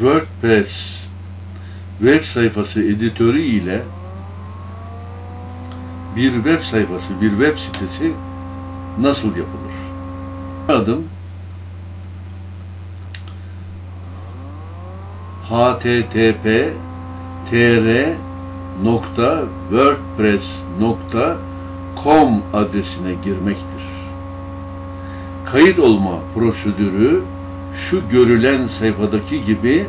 WordPress web sayfası editörü ile bir web sayfası, bir web sitesi nasıl yapılır? Adım http tr nokta wordpress nokta com adresine girmektir. Kayıt olma prosedürü şu görülen sayfadaki gibi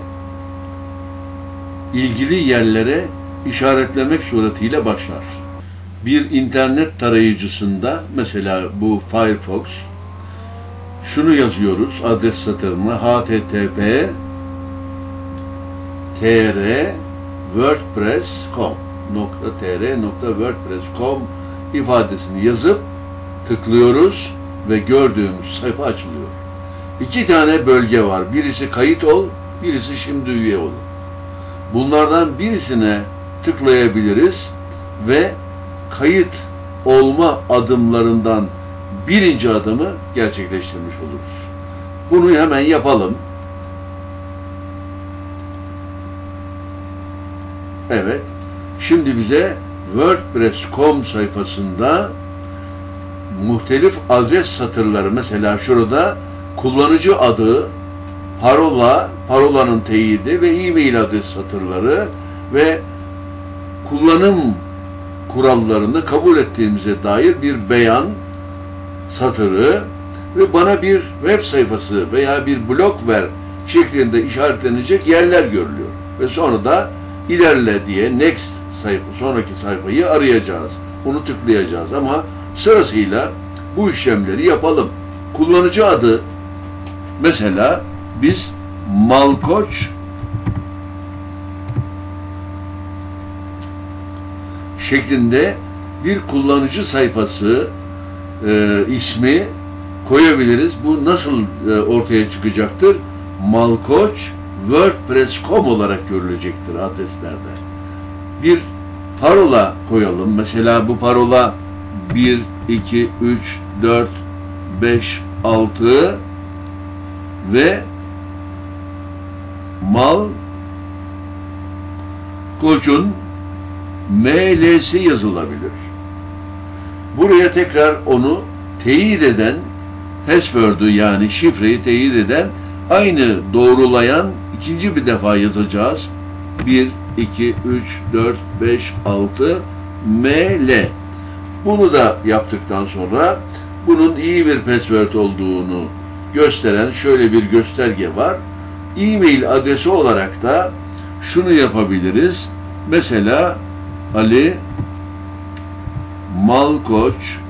ilgili yerlere işaretlemek suretiyle başlar. Bir internet tarayıcısında mesela bu Firefox şunu yazıyoruz adres satırına http tr wordpress.com ifadesini yazıp tıklıyoruz ve gördüğümüz sayfa açılıyor. İki tane bölge var. Birisi kayıt ol, birisi şimdi üye ol. Bunlardan birisine tıklayabiliriz ve kayıt olma adımlarından birinci adımı gerçekleştirmiş oluruz. Bunu hemen yapalım. Evet. Şimdi bize WordPress.com sayfasında muhtelif adres satırları mesela şurada kullanıcı adı, parola, parolanın teyidi ve e-mail adres satırları ve kullanım kurallarını kabul ettiğimize dair bir beyan satırı ve bana bir web sayfası veya bir blog ver şeklinde işaretlenecek yerler görülüyor. Ve sonra da ilerle diye next sayfa, sonraki sayfayı arayacağız. Onu tıklayacağız ama sırasıyla bu işlemleri yapalım. Kullanıcı adı mesela biz Malkoç şeklinde bir kullanıcı sayfası e, ismi koyabiliriz. Bu nasıl e, ortaya çıkacaktır? Malkoç WordPress.com olarak görülecektir adreslerde. Bir parola koyalım. Mesela bu parola 1, 2, 3, 4, 5, 6 ve mal koçun ML'si yazılabilir. Buraya tekrar onu teyit eden password'ü yani şifreyi teyit eden aynı doğrulayan ikinci bir defa yazacağız. 1, 2, 3, 4, 5, 6 ML. Bunu da yaptıktan sonra bunun iyi bir password olduğunu gösteren şöyle bir gösterge var. E-mail adresi olarak da şunu yapabiliriz. Mesela Ali Malkoçca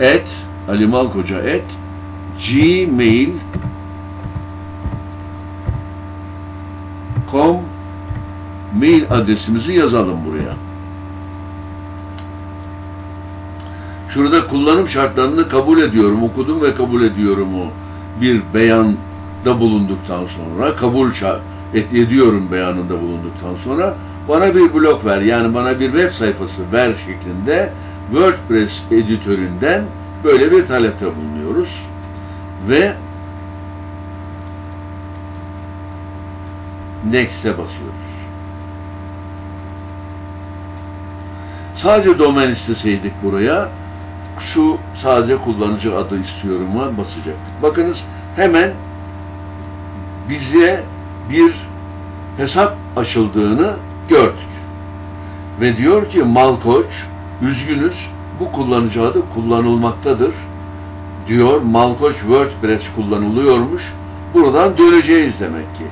et Ali Malkoca et gmail com mail adresimizi yazalım buraya. Şurada kullanım şartlarını kabul ediyorum, okudum ve kabul ediyorum o bir beyanda bulunduktan sonra, kabul et, ediyorum beyanında bulunduktan sonra bana bir blog ver, yani bana bir web sayfası ver şeklinde WordPress editöründen böyle bir talepte bulunuyoruz. Ve Next'e basıyoruz. Sadece domain isteseydik buraya, şu sadece kullanıcı adı istiyorum'a basacaktık. Bakınız hemen bize bir hesap açıldığını gördük. Ve diyor ki Malkoç, üzgünüz bu kullanıcı adı kullanılmaktadır. Diyor Malkoç WordPress kullanılıyormuş. Buradan döneceğiz demek ki.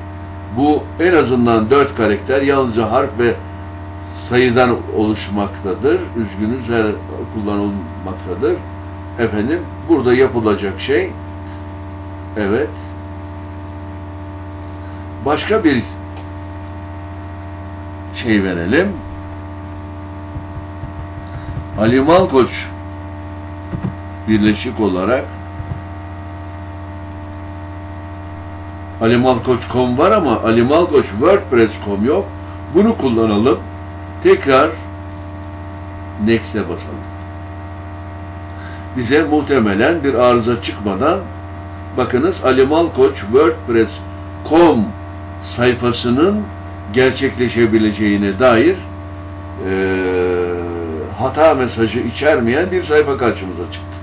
Bu en azından dört karakter yalnızca harf ve sayıdan oluşmaktadır. Üzgünüz her kullanılmaktadır. Efendim burada yapılacak şey evet başka bir şey verelim. Ali Malkoç birleşik olarak Ali Malkoç.com var ama Ali Malkoç WordPress.com yok. Bunu kullanalım. Tekrar Next'e basalım. Bize muhtemelen bir arıza çıkmadan bakınız Ali Malkoç WordPress.com sayfasının gerçekleşebileceğine dair eee, hata mesajı içermeyen bir sayfa karşımıza çıktı.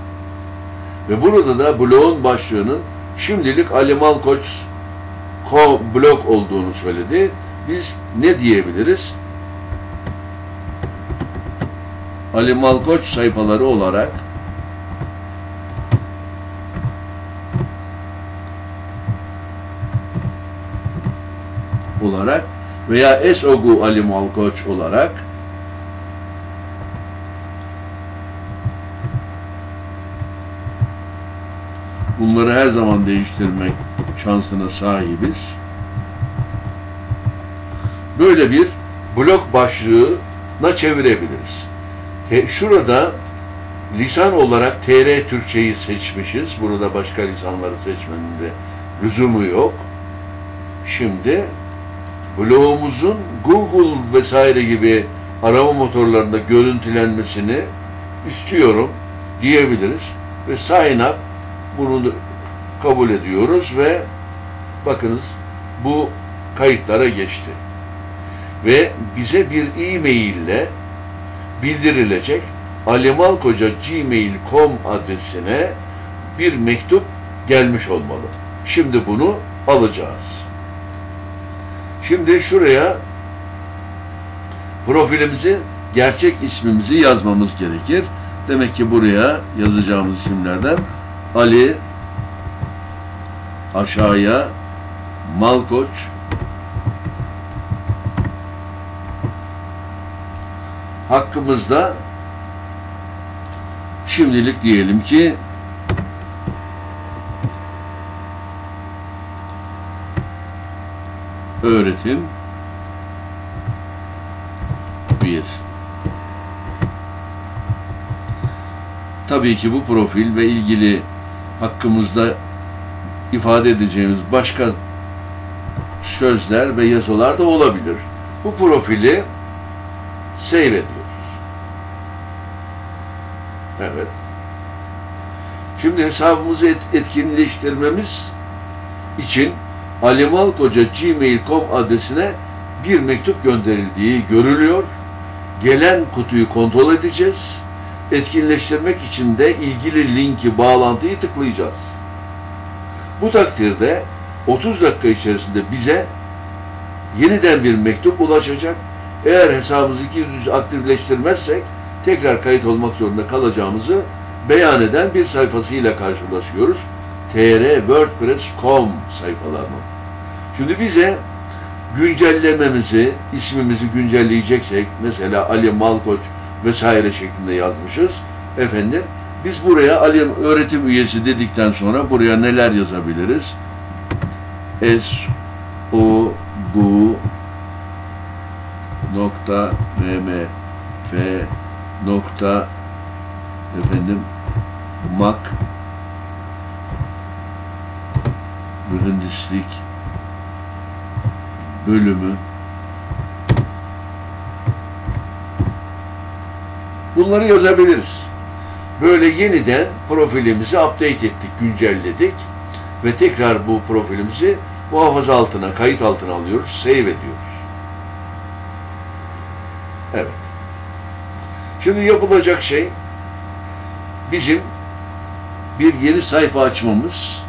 Ve burada da bloğun başlığının şimdilik Ali Malkoç ko- blog olduğunu söyledi. Biz ne diyebiliriz? Ali Malkoç sayfaları olarak olarak veya Esogu Ali Malkoç olarak bunları her zaman değiştirmek şansına sahibiz. Böyle bir blok başlığına çevirebiliriz. Te- Şurada lisan olarak TR Türkçeyi seçmişiz. Burada başka lisanları seçmenin de lüzumu yok. Şimdi bloğumuzun Google vesaire gibi arama motorlarında görüntülenmesini istiyorum diyebiliriz. Ve sign up bunu kabul ediyoruz ve bakınız bu kayıtlara geçti. Ve bize bir e-mail ile bildirilecek alimalkoca.gmail.com adresine bir mektup gelmiş olmalı. Şimdi bunu alacağız. Şimdi şuraya profilimizi, gerçek ismimizi yazmamız gerekir. Demek ki buraya yazacağımız isimlerden Ali aşağıya Malkoç hakkımızda şimdilik diyelim ki öğretim üyesi. Tabii ki bu profil ve ilgili hakkımızda ifade edeceğimiz başka sözler ve yazılar da olabilir. Bu profili save ediyoruz. Evet. Şimdi hesabımızı et- etkinleştirmemiz için alimalkoca.gmail.com adresine bir mektup gönderildiği görülüyor. Gelen kutuyu kontrol edeceğiz. Etkinleştirmek için de ilgili linki, bağlantıyı tıklayacağız. Bu takdirde 30 dakika içerisinde bize yeniden bir mektup ulaşacak. Eğer hesabımızı 200 aktifleştirmezsek tekrar kayıt olmak zorunda kalacağımızı beyan eden bir sayfasıyla karşılaşıyoruz. tr.wordpress.com sayfalarına. Şimdi bize güncellememizi, ismimizi güncelleyeceksek, mesela Ali Malkoç vesaire şeklinde yazmışız. Efendim, biz buraya Ali öğretim üyesi dedikten sonra buraya neler yazabiliriz? S O Gu nokta M M F nokta efendim mak mühendislik bölümü bunları yazabiliriz. Böyle yeniden profilimizi update ettik, güncelledik ve tekrar bu profilimizi muhafaza altına, kayıt altına alıyoruz, save ediyoruz. Evet. Şimdi yapılacak şey bizim bir yeni sayfa açmamız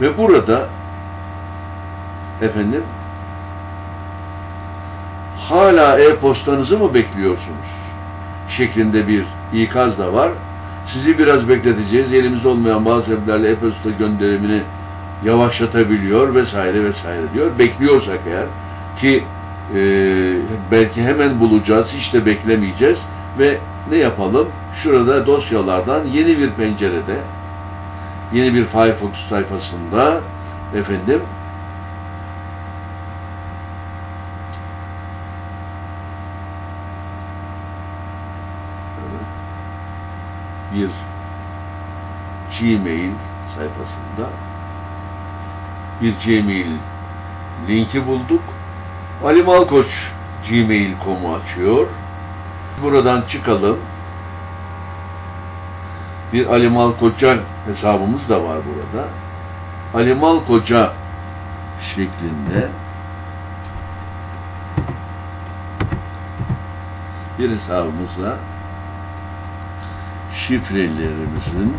ve burada efendim hala e-postanızı mı bekliyorsunuz? şeklinde bir ikaz da var. Sizi biraz bekleteceğiz. Elimizde olmayan bazı sebeplerle e-posta gönderimini yavaşlatabiliyor vesaire vesaire diyor. Bekliyorsak eğer ki belki hemen bulacağız, hiç de beklemeyeceğiz ve ne yapalım? Şurada dosyalardan yeni bir pencerede yeni bir Firefox sayfasında efendim bir Gmail sayfasında bir Gmail linki bulduk. Ali Malkoç Gmail.com'u açıyor Buradan çıkalım. Bir Ali Malkoça hesabımız da var burada. Ali Malkoça şeklinde bir hesabımızla şifrelerimizin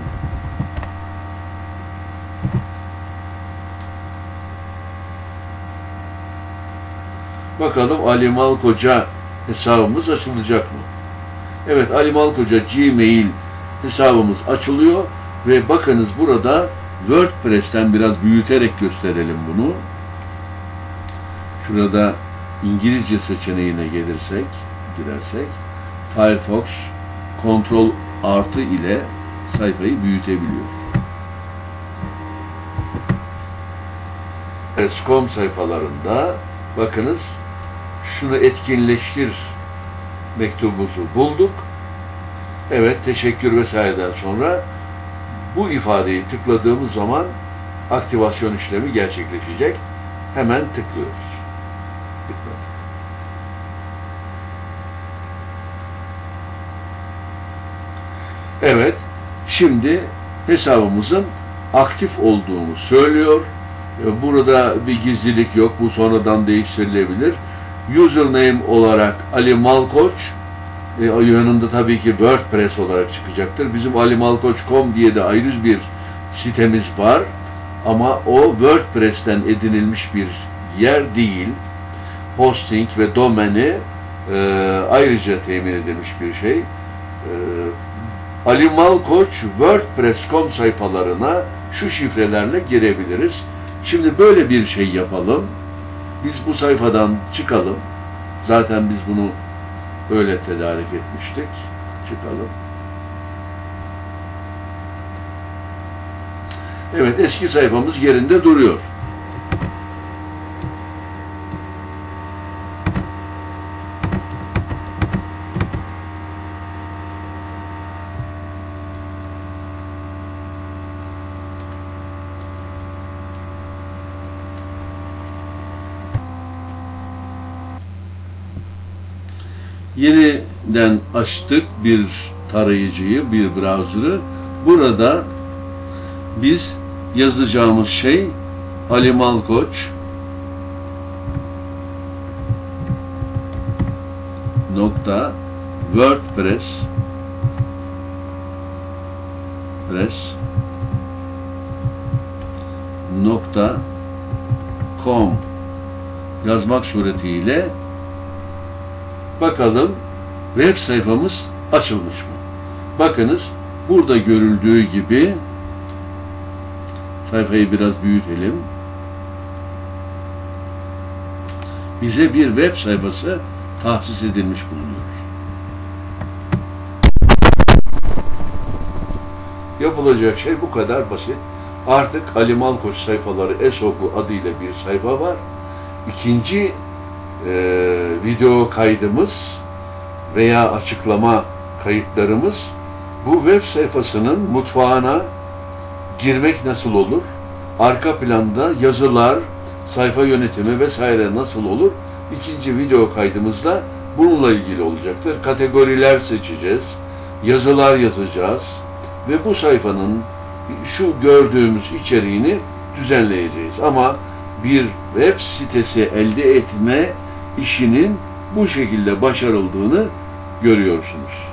Bakalım Ali Malkoca hesabımız açılacak mı? Evet Ali Malkoca Gmail hesabımız açılıyor ve bakınız burada WordPress'ten biraz büyüterek gösterelim bunu. Şurada İngilizce seçeneğine gelirsek, girersek Firefox Ctrl artı ile sayfayı büyütebiliyor. Escom sayfalarında bakınız şunu etkinleştir mektubumuzu bulduk. Evet teşekkür vesaireden sonra bu ifadeyi tıkladığımız zaman aktivasyon işlemi gerçekleşecek. Hemen tıklıyoruz. Tıkladık. Evet, şimdi hesabımızın aktif olduğunu söylüyor. Burada bir gizlilik yok, bu sonradan değiştirilebilir. Username olarak Ali Malkoç, e, yanında tabii ki WordPress olarak çıkacaktır. Bizim alimalkoç.com diye de ayrı bir sitemiz var. Ama o WordPress'ten edinilmiş bir yer değil. Hosting ve domeni e, ayrıca temin edilmiş bir şey. E, Ali Malkoç WordPress.com sayfalarına şu şifrelerle girebiliriz. Şimdi böyle bir şey yapalım. Biz bu sayfadan çıkalım. Zaten biz bunu öyle tedarik etmiştik. Çıkalım. Evet eski sayfamız yerinde duruyor. Yeniden açtık bir tarayıcıyı, bir browser'ı. Burada biz yazacağımız şey Ali Malkoç. Nokta WordPress. Press. Nokta com. Yazmak suretiyle bakalım web sayfamız açılmış mı? Bakınız burada görüldüğü gibi sayfayı biraz büyütelim. Bize bir web sayfası tahsis edilmiş bulunuyor. Yapılacak şey bu kadar basit. Artık Ali Malkoç sayfaları ESOGU adıyla bir sayfa var. İkinci video kaydımız veya açıklama kayıtlarımız bu web sayfasının mutfağına girmek nasıl olur? Arka planda yazılar, sayfa yönetimi vesaire nasıl olur? İkinci video kaydımızda bununla ilgili olacaktır. Kategoriler seçeceğiz, yazılar yazacağız ve bu sayfanın şu gördüğümüz içeriğini düzenleyeceğiz. Ama bir web sitesi elde etme işinin bu şekilde başarıldığını görüyorsunuz.